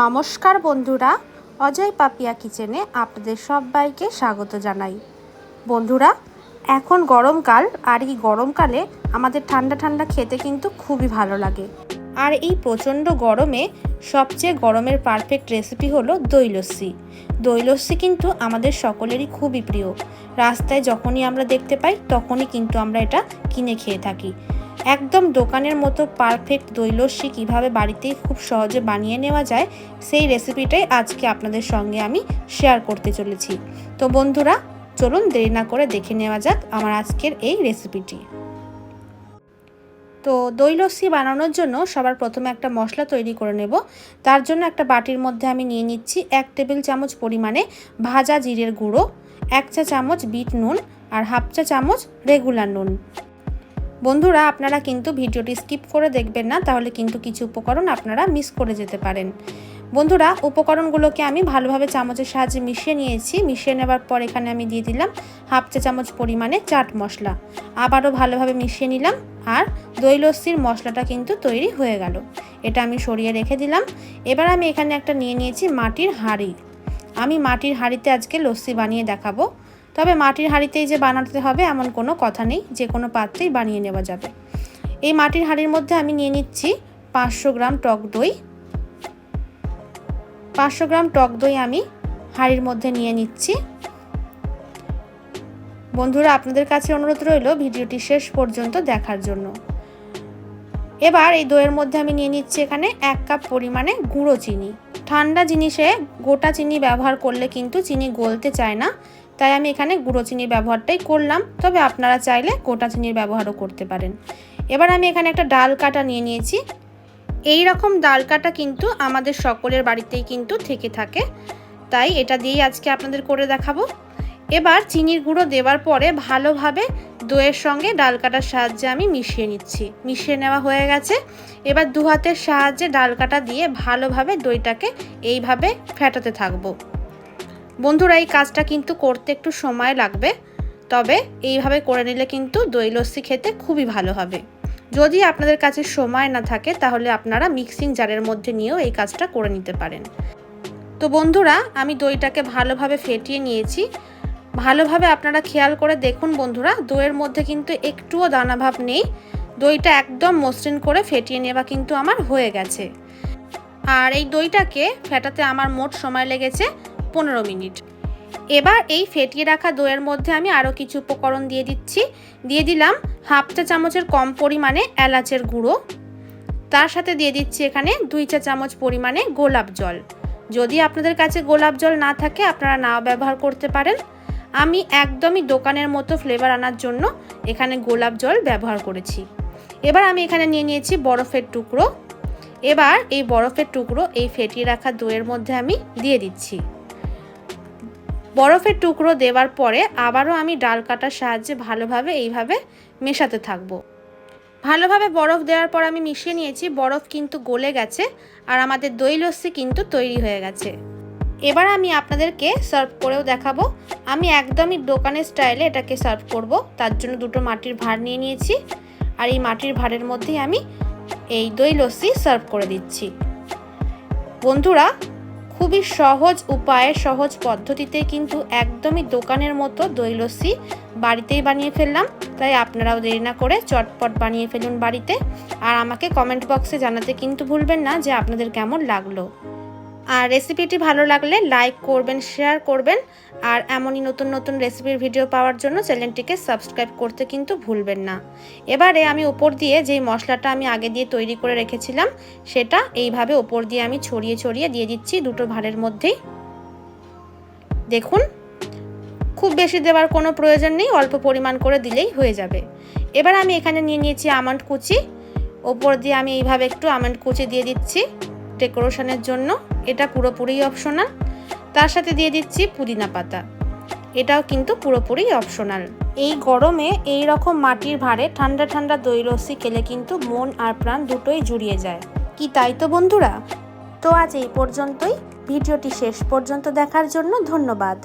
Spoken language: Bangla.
নমস্কার বন্ধুরা, অজয় পাপিয়া কিচেনে আপনাদের সবাইকে স্বাগত জানাই। বন্ধুরা, এখন গরমকাল আর এই গরমকালে আমাদের ঠান্ডা ঠান্ডা খেতে কিন্তু খুবই ভালো লাগে। আর এই প্রচণ্ড গরমে সবচেয়ে গরমের পারফেক্ট রেসিপি হলো দই লস্যি। দই লস্যি কিন্তু আমাদের সকলেরই খুবই প্রিয়। রাস্তায় যখনই আমরা দেখতে পাই, তখনই কিন্তু আমরা এটা কিনে খেয়ে থাকি। একদম দোকানের মতো পারফেক্ট দই লস্যি কীভাবে বাড়িতেই খুব সহজে বানিয়ে নেওয়া যায়, সেই রেসিপিটাই আজকে আপনাদের সঙ্গে আমি শেয়ার করতে চলেছি। তো বন্ধুরা, চলুন দেরি না করে দেখে নেওয়া যাক আমার আজকের এই রেসিপিটি তো দই লস্যি বানানোর জন্য সবার প্রথমে একটা মশলা তৈরি করে নেব। তার জন্য একটা বাটির মধ্যে আমি নিয়ে নিচ্ছি এক টেবিল চামচ পরিমাণে ভাজা জিরের গুঁড়ো, এক চা চামচ বিট নুন আর হাফ চা চামচ রেগুলার নুন। বন্ধুরা, আপনারা কিন্তু ভিডিওটি স্কিপ করে দেখবেন না, তাহলে কিন্তু কিছু উপকরণ আপনারা মিস করে যেতে পারেন। বন্ধুরা, উপকরণগুলোকে আমি ভালোভাবে চামচের সাহায্যে মিশিয়ে নিয়েছি। মিশিয়ে নেবার পর এখানে আমি দিয়ে দিলাম হাফ চা চামচ পরিমাণে চাট মশলা। আবারও ভালোভাবে মিশিয়ে নিলাম আর দই লস্যির মশলাটা কিন্তু তৈরি হয়ে গেল। এটা আমি সরিয়ে রেখে দিলাম। এবার আমি এখানে একটা নিয়ে নিয়েছি মাটির হাঁড়ি। আমি মাটির হাঁড়িতে আজকে লস্যি বানিয়ে দেখাবো। তবে মাটির হাঁড়িতেই যে বানাতে হবে এমন কোনো কথা নেই, যে কোনো পাত্রেই বানিয়ে নেওয়া যাবে। এই মাটির হাঁড়ির মধ্যে আমি নিয়ে নিচ্ছি পাঁচশো গ্রাম টক দই। পাঁচশো গ্রাম টক দই আমি হাঁড়ির মধ্যে নিয়ে নিচ্ছি। বন্ধুরা, আপনাদের কাছে অনুরোধ রইল ভিডিওটি শেষ পর্যন্ত দেখার জন্য। এবার এই দইয়ের মধ্যে আমি নিয়ে নিচ্ছি এখানে এক কাপ পরিমাণে গুঁড়ো চিনি। ঠান্ডা জিনিসে গোটা চিনি ব্যবহার করলে কিন্তু চিনি গলতে চায় না। তাই আমি এখানে গুঁড়ো চিনির ব্যবহারটাই করলাম, তবে আপনারা চাইলে গোটা চিনির ব্যবহারও করতে পারেন। এবার আমি এখানে একটা ডাল কাটা নিয়ে নিয়েছি। এই রকম ডাল কাটা কিন্তু আমাদের সকলের বাড়িতেই কিন্তু থেকে থাকে। তাই এটা দিয়েই আজকে আপনাদের করে দেখাবো। এবার চিনির গুঁড়ো দেওয়ার পরে ভালোভাবে দইয়ের সঙ্গে ডাল কাটার সাহায্যে আমি মিশিয়ে নিচ্ছি। মিশিয়ে নেওয়া হয়ে গেছে। এবার দু হাতের সাহায্যে ডাল কাটা দিয়ে ভালোভাবে দইটাকে এইভাবে ফেটাতে থাকব। বন্ধুরা, এই কাজটা কিন্তু করতে একটু সময় লাগবে, তবে এইভাবে করে নিলে কিন্তু দই লস্যি খেতে খুবই ভালো হবে। যদি আপনাদের কাছে সময় না থাকে, তাহলে আপনারা মিক্সিং জারের মধ্যে নিয়েও এই কাজটা করে নিতে পারেন। তো বন্ধুরা, আমি দইটাকে ভালোভাবে ফেটিয়ে নিয়েছি। ভালোভাবে আপনারা খেয়াল করে দেখুন বন্ধুরা, দইয়ের মধ্যে কিন্তু একটুও দানাভাব নেই। দইটা একদম মসৃণ করে ফেটিয়ে নেওয়া কিন্তু আমার হয়ে গেছে। আর এই দইটাকে ফেটাতে আমার মোট সময় লেগেছে পনেরো মিনিট। এবার এই ফেটিয়ে রাখা দইয়ের মধ্যে আমি আরও কিছু উপকরণ দিয়ে দিচ্ছি। দিয়ে দিলাম হাফ চা চামচের কম পরিমাণে এলাচের গুঁড়ো। তার সাথে দিয়ে দিচ্ছি এখানে দুই চা চামচ পরিমাণে গোলাপ জল। যদি আপনাদের কাছে গোলাপ জল না থাকে, আপনারা নাও ব্যবহার করতে পারেন। আমি একদমই দোকানের মতো ফ্লেভার আনার জন্য এখানে গোলাপ জল ব্যবহার করেছি। এবার আমি এখানে নিয়ে নিয়েছি বরফের টুকরো। এবার এই বরফের টুকরো এই ফেটিয়ে রাখা দইয়ের মধ্যে আমি দিয়ে দিচ্ছি। বরফের টুকরো দেওয়ার পরে আবারও আমি ডাল কাটার সাহায্যে ভালোভাবে এইভাবে মেশাতে থাকব। ভালোভাবে বরফ দেওয়ার পর আমি মিশিয়ে নিয়েছি, বরফ কিন্তু গলে গেছে আর আমাদের দই লস্যি কিন্তু তৈরি হয়ে গেছে। এবার আমি আপনাদেরকে সার্ভ করেও দেখাবো। আমি একদমই দোকানের স্টাইলে এটাকে সার্ভ করব, তার জন্য দুটো মাটির ভাঁড় নিয়ে নিয়েছি আর এই মাটির ভাঁড়ের মধ্যেই আমি এই দই লস্যি সার্ভ করে দিচ্ছি। বন্ধুরা খুবই সহজ উপায়ে, সহজ পদ্ধতিতে কিন্তু একদমই দোকানের মতো দই লস্যি বাড়িতেই বানিয়ে ফেললাম। তাই আপনারাও দেরি না করে চটপট বানিয়ে ফেলুন বাড়িতে। আর আমাকে কমেন্ট বক্সে জানাতে কিন্তু ভুলবেন না যে আপনাদের কেমন লাগল। আর রেসিপিটি ভালো লাগলে লাইক করবেন শেয়ার করবেন। আর এমনই নতুন নতুন রেসিপির ভিডিও পাওয়ার জন্য চ্যানেলটিকে সাবস্ক্রাইব করতে কিন্তু ভুলবেন না। এবারে আমি ওপর দিয়ে যেই মশলাটা আমি আগে দিয়ে তৈরি করে রেখেছিলাম, সেটা এইভাবে ওপর দিয়ে আমি ছড়িয়ে ছড়িয়ে দিয়ে দিচ্ছি দুটো ভাঁড়ের মধ্যেই। দেখুন, খুব বেশি দেওয়ার কোনো প্রয়োজন নেই, অল্প পরিমাণ করে দিলেই হয়ে যাবে। এবার আমি এখানে নিয়ে নিয়েছি আমন্ড কুচি। ওপর দিয়ে আমি এইভাবে একটু আমন্ড কুচি দিয়ে দিচ্ছি। ডেকোরেশনের জন্য এটা পুরোপুরি অপশনাল। তার সাথে দিয়ে দিচ্ছি পুদিনা পাতা। এটাও কিন্তু পুরোপুরি অপশনাল। এই গরমে এই রকম মাটির ভারে ঠান্ডা ঠান্ডা দই লস্যি খেলে কিন্তু মন আর প্রাণ দুটোই জুড়িয়ে যায়। কি তাই তো বন্ধুরা? তো আজ এই পর্যন্তই। ভিডিওটি শেষ পর্যন্ত দেখার জন্য ধন্যবাদ।